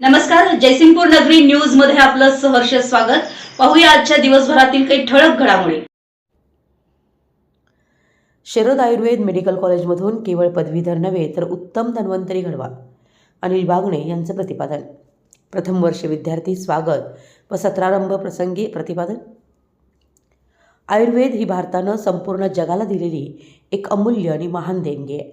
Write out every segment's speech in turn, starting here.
नमस्कार जयसिंगपूर नगरी न्यूजमध्ये आपलं सहर्ष स्वागत. पाहूया आजच्या दिवसभरातील काही ठळक घडामोडी. शरद आयुर्वेद मेडिकल कॉलेजमधून केवळ पदवीधर नव्हे तर उत्तम धन्वंतरी घडवा. अनिल बागणे यांचं प्रतिपादन. प्रथम वर्ष विद्यार्थी स्वागत व सत्रारंभ प्रसंगी प्रतिपादन. आयुर्वेद ही भारतानं संपूर्ण जगाला दिलेली एक अमूल्य आणि महान देणगी आहे.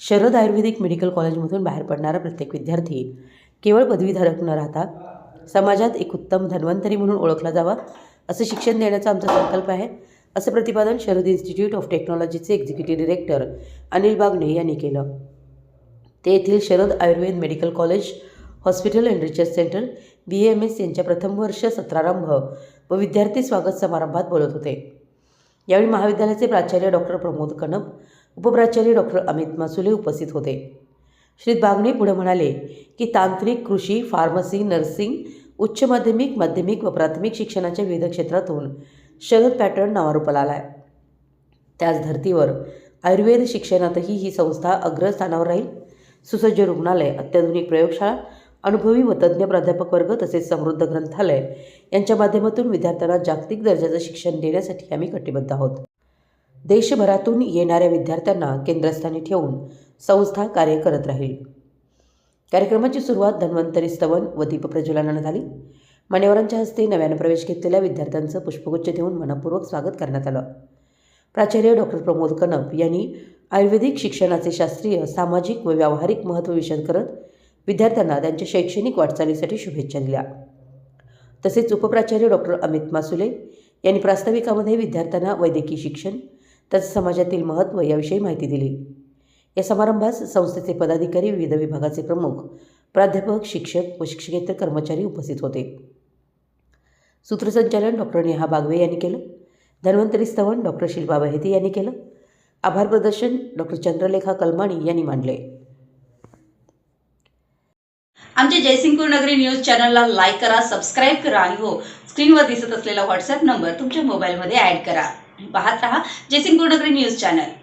शरद आयुर्वेदिक मेडिकल कॉलेजमधून बाहेर पडणारा प्रत्येक विद्यार्थी केवळ पदवीधारक न राहता समाजात एक उत्तम धन्वंतरी म्हणून ओळखला जावा असं शिक्षण देण्याचा आमचा संकल्प आहे असं प्रतिपादन शरद इन्स्टिट्यूट ऑफ टेक्नॉलॉजीचे एक्झिक्युटिव्ह डिरेक्टर अनिल बागणे यांनी केलं. ते येथील Sharad Ayurved medical college hospital and research centre B M S यांच्या प्रथम वर्ष सत्रारंभ व विद्यार्थी स्वागत समारंभात बोलत होते. यावेळी महाविद्यालयाचे प्राचार्य डॉक्टर प्रमोद कनप उपप्राचार्य डॉक्टर अमित मासुले उपस्थित होते. श्री बागणे पुढे म्हणाले की तांत्रिक कृषी फार्मसी नर्सिंग उच्च माध्यमिक माध्यमिक व प्राथमिक शिक्षणाच्या विविध क्षेत्रातून शरद पॅटर्न नावारूपाला आला आहे त्याच धर्तीवर आयुर्वेद शिक्षणातही ही संस्था अग्रस्थानावर राहील. सुसज्ज रुग्णालय अत्याधुनिक प्रयोगशाळा अनुभवी व तज्ज्ञ प्राध्यापक वर्ग तसेच समृद्ध ग्रंथालय यांच्या माध्यमातून विद्यार्थ्यांना जागतिक दर्जाचं शिक्षण देण्यासाठी आम्ही कटिबद्ध आहोत. देशभरातून येणाऱ्या विद्यार्थ्यांना केंद्रस्थानी ठेवून संस्था कार्य करत राहील. कार्यक्रमाची सुरुवात धन्वंतरी स्तवन व दीपप्रज्वलनानं झाली. मान्यवरांच्या हस्ते नव्यानं प्रवेश घेतलेल्या विद्यार्थ्यांचं पुष्पगुच्छ देऊन मनपूर्वक स्वागत करण्यात आलं. प्राचार्य डॉक्टर प्रमोद कनप यांनी आयुर्वेदिक शिक्षणाचे शास्त्रीय सामाजिक व व्यावहारिक महत्त्व विषद करत विद्यार्थ्यांना त्यांच्या शैक्षणिक वाटचालीसाठी शुभेच्छा दिल्या. तसेच उपप्राचार्य डॉक्टर अमित मासुले यांनी प्रास्ताविकामध्ये विद्यार्थ्यांना वैद्यकीय शिक्षण तसेच समाजातील महत्त्व याविषयी माहिती दिली. या समारंभास संस्थेचे पदाधिकारी विविध विभागाचे प्रमुख प्राध्यापक शिक्षक व शिक्षकेतर कर्मचारी उपस्थित होते. सूत्रसंचालन डॉक्टर नेहा बागवे यांनी केलं. धन्वंतरी स्तवन डॉक्टर शिल्पा बहेती यांनी केलं. आभार प्रदर्शन डॉक्टर चंद्रलेखा कलमाणी यांनी मांडले. आमच्या जयसिंगपूर नगरी न्यूज चॅनलला लाईक करा सबस्क्राईब करा. आणि हो स्क्रीनवर दिसत असलेला व्हॉट्सअप नंबर तुमच्या मोबाईलमध्ये ॲड करा. पाहत रहा जयसिंगपूर नगरी न्यूज चॅनल.